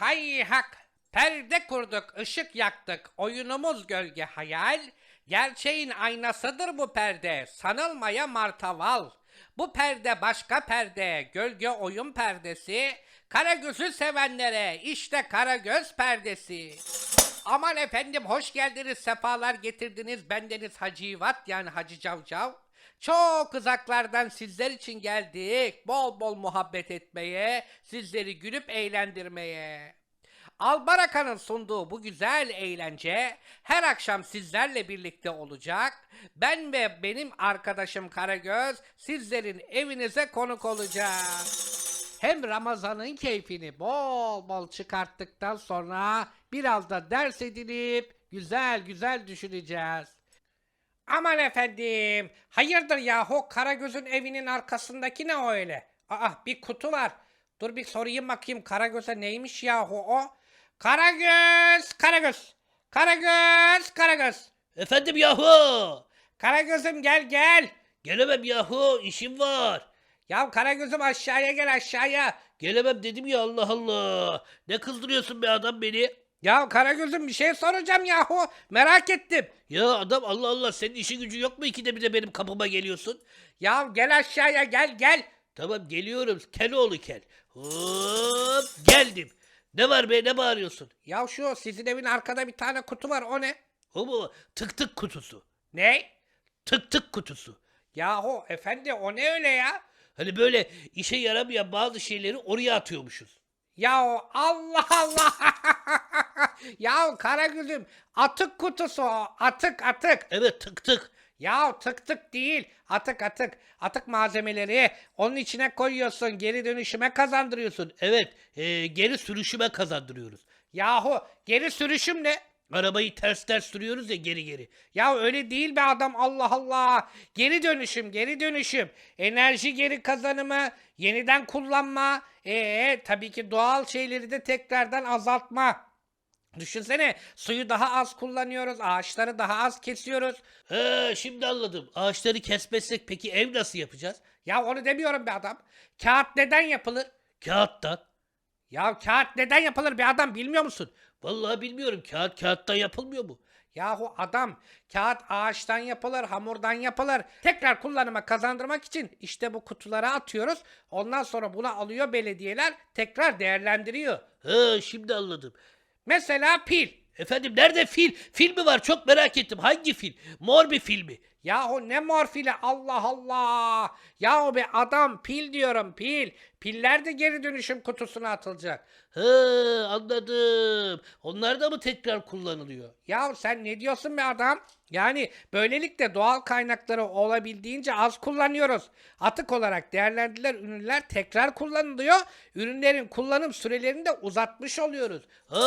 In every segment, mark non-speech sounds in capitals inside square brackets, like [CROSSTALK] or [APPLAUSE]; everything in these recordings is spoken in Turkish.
hay hak. Perde kurduk, ışık yaktık. Oyunumuz gölge hayal. Gerçeğin aynasıdır bu perde. Sanılmaya martaval. Bu perde başka perde. Gölge oyun perdesi. Karagöz'ü sevenlere işte Karagöz perdesi. Aman efendim hoş geldiniz, sefalar getirdiniz. Bendeniz Hacivat yani Hacı Cavcav. Çok uzaklardan sizler için geldik. Bol bol muhabbet etmeye, sizleri gülüp eğlendirmeye. Albaraka'nın sunduğu bu güzel eğlence her akşam sizlerle birlikte olacak. Ben ve benim arkadaşım Karagöz sizlerin evinize konuk olacağız. Hem Ramazan'ın keyfini bol bol çıkarttıktan sonra biraz da ders edinip güzel güzel düşüneceğiz. Aman efendim, hayırdır yahu Karagöz'ün evinin arkasındaki ne öyle? Aa bir kutu var. Dur bir sorayım bakayım Karagöz'e neymiş yahu o? Karagöz, Karagöz, Karagöz, Karagöz. Efendim yahu. Karagöz'üm gel gel. Gelemem yahu işim var. Ya Karagöz'üm aşağıya gel aşağıya. Gelemem dedim ya Allah Allah. Ne kızdırıyorsun be adam beni? Ya Karagöz'üm bir şey soracağım yahu. Merak ettim. Ya adam Allah Allah senin işin gücü yok mu ikide bir de benim kapıma geliyorsun? Ya gel aşağıya gel gel. Tamam geliyorum Keloğlu kel. Hop geldim. Ne var be ne bağırıyorsun? Ya şu sizin evin arkada bir tane kutu var o ne? O mu? Tık tık kutusu. Ne? Tık tık kutusu. Yahu efendi o ne öyle ya? Hani böyle işe yaramayan bazı şeyleri oraya atıyormuşuz. Ya Allah Allah. [LAUGHS] ya Karagöz'üm atık kutusu o. Atık atık. Evet tık tık. Ya tık tık değil. Atık atık. Atık malzemeleri onun içine koyuyorsun. Geri dönüşüme kazandırıyorsun. Evet e, geri sürüşüme kazandırıyoruz. Yahu geri sürüşüm ne? Arabayı ters ters sürüyoruz ya geri geri. Ya öyle değil be adam Allah Allah. Geri dönüşüm, geri dönüşüm. Enerji geri kazanımı, yeniden kullanma. Ee tabii ki doğal şeyleri de tekrardan azaltma. Düşünsene suyu daha az kullanıyoruz, ağaçları daha az kesiyoruz. He şimdi anladım. Ağaçları kesmezsek peki ev nasıl yapacağız? Ya onu demiyorum be adam. Kağıt neden yapılır? Kağıttan. Ya kağıt neden yapılır be adam bilmiyor musun? Vallahi bilmiyorum. Kağıt kağıttan yapılmıyor mu? Yahu adam kağıt ağaçtan yapılır, hamurdan yapılır. Tekrar kullanıma kazandırmak için işte bu kutulara atıyoruz. Ondan sonra bunu alıyor belediyeler tekrar değerlendiriyor. He şimdi anladım. Mesela pil. Efendim nerede fil? Fil mi var? Çok merak ettim. Hangi fil? Mor bir fil mi? Yahu ne mor fili Allah Allah. Yahu be adam pil diyorum pil. Piller de geri dönüşüm kutusuna atılacak. He anladım. Onlar da mı tekrar kullanılıyor? Ya sen ne diyorsun be adam? Yani böylelikle doğal kaynakları olabildiğince az kullanıyoruz. Atık olarak değerlendirilen ürünler tekrar kullanılıyor. Ürünlerin kullanım sürelerini de uzatmış oluyoruz. Ha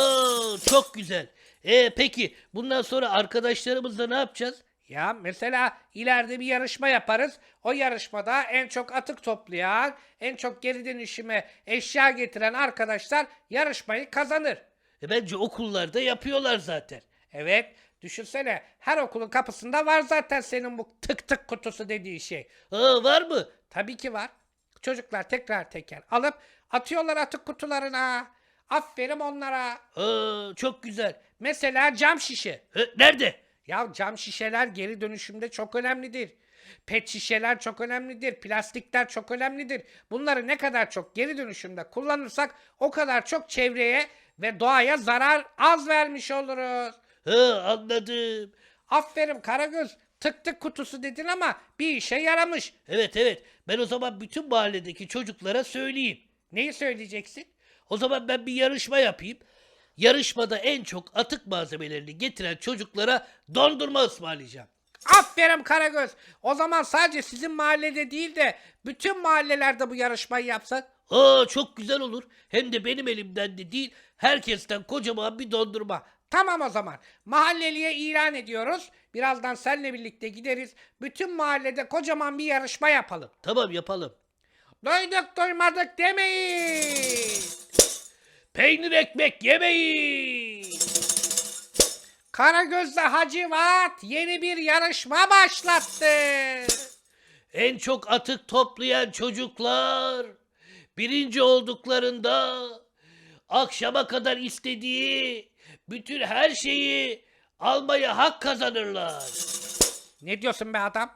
çok güzel. E peki bundan sonra arkadaşlarımızla ne yapacağız? Ya mesela ileride bir yarışma yaparız. O yarışmada en çok atık toplayan, en çok geri dönüşüme eşya getiren arkadaşlar yarışmayı kazanır. E bence okullarda yapıyorlar zaten. Evet, düşünsene her okulun kapısında var zaten senin bu tık tık kutusu dediği şey. Ha var mı? Tabii ki var. Çocuklar tekrar teker alıp atıyorlar atık kutularına. Aferin onlara. Ha çok güzel. Mesela cam şişe. E, nerede? Ya cam şişeler geri dönüşümde çok önemlidir. Pet şişeler çok önemlidir. Plastikler çok önemlidir. Bunları ne kadar çok geri dönüşümde kullanırsak o kadar çok çevreye ve doğaya zarar az vermiş oluruz. Ha anladım. Aferin Karagöz. Tık tık kutusu dedin ama bir işe yaramış. Evet evet. Ben o zaman bütün mahalledeki çocuklara söyleyeyim. Neyi söyleyeceksin? O zaman ben bir yarışma yapayım. Yarışmada en çok atık malzemelerini getiren çocuklara dondurma ısmarlayacağım. Aferin Karagöz. O zaman sadece sizin mahallede değil de bütün mahallelerde bu yarışmayı yapsak. Aa çok güzel olur. Hem de benim elimden de değil, herkesten kocaman bir dondurma. Tamam o zaman. Mahalleliye ilan ediyoruz. Birazdan seninle birlikte gideriz. Bütün mahallede kocaman bir yarışma yapalım. Tamam yapalım. Duyduk duymadık demeyin. Peynir ekmek yemeyin. Karagöz'le Hacivat yeni bir yarışma başlattı. En çok atık toplayan çocuklar birinci olduklarında akşama kadar istediği bütün her şeyi almaya hak kazanırlar. Ne diyorsun be adam?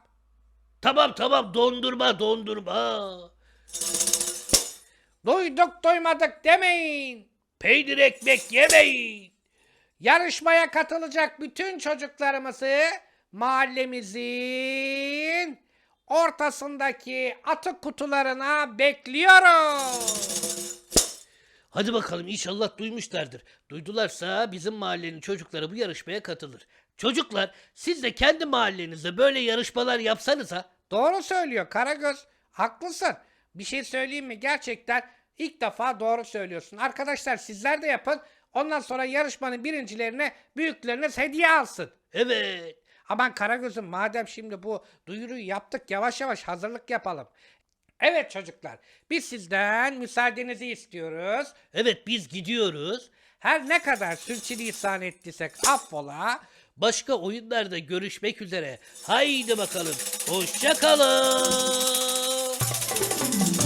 Tamam tamam dondurma dondurma. Duyduk duymadık demeyin. Peynir ekmek yemeyin. Yarışmaya katılacak bütün çocuklarımızı mahallemizin ortasındaki atık kutularına bekliyoruz. Hadi bakalım inşallah duymuşlardır. Duydularsa bizim mahallenin çocukları bu yarışmaya katılır. Çocuklar siz de kendi mahallenizde böyle yarışmalar yapsanıza. Doğru söylüyor Karagöz. Haklısın. Bir şey söyleyeyim mi? Gerçekten ilk defa doğru söylüyorsun. Arkadaşlar sizler de yapın. Ondan sonra yarışmanın birincilerine büyükleriniz hediye alsın. Evet. Aman Karagöz'üm madem şimdi bu duyuruyu yaptık yavaş yavaş hazırlık yapalım. Evet çocuklar biz sizden müsaadenizi istiyoruz. Evet biz gidiyoruz. Her ne kadar sürçülisan ettiysek affola. Başka oyunlarda görüşmek üzere. Haydi bakalım. Hoşça kalın. Thank you.